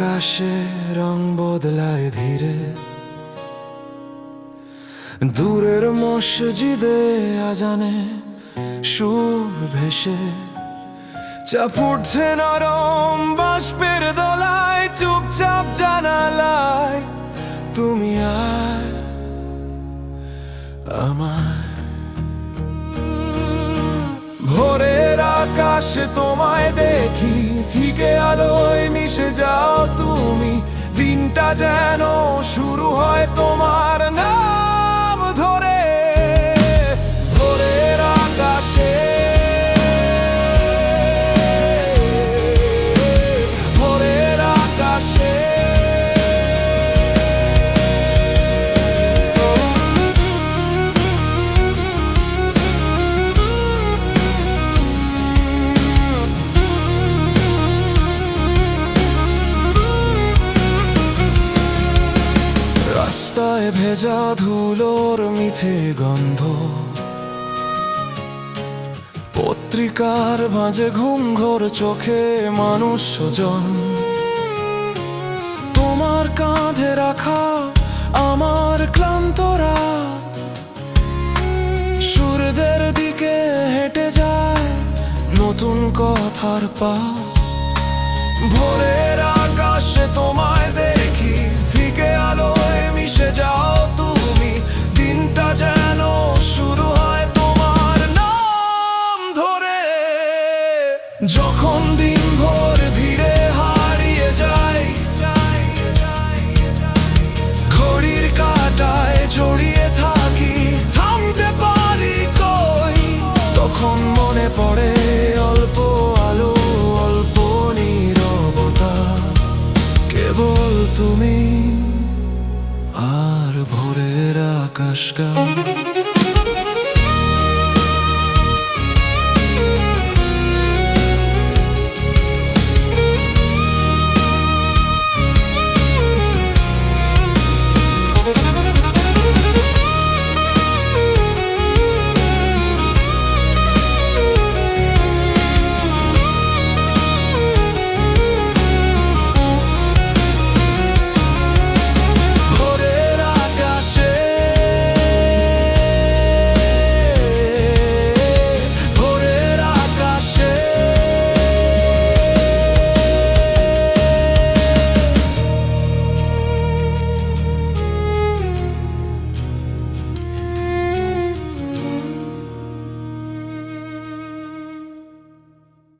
আকাশে রং বদলায় ধীরে। দূরের মসজিদে আজানে সুর ভেসে। চাপ উঠছে নরম বাষ্পের দোলায়, চুপচাপ জানালায়, তুমি আয় আমায়। ভোরের আকাশে তোমায় দেখি যেন শুরু হয় তোমার রাস্তায় ভেজা ধুলোর মিঠে গন্ধ। পত্রিকার ভাঁজে ঘুম ঘোর চোখে মানুষ জন তোমার কাঁধে রাখা আমার ক্লান্ত রাত। সূর্যের দিকে হেঁটে যায় নতুন কথার পা। ভোরের আকাশে তোমায় ভোরের আকাশ গা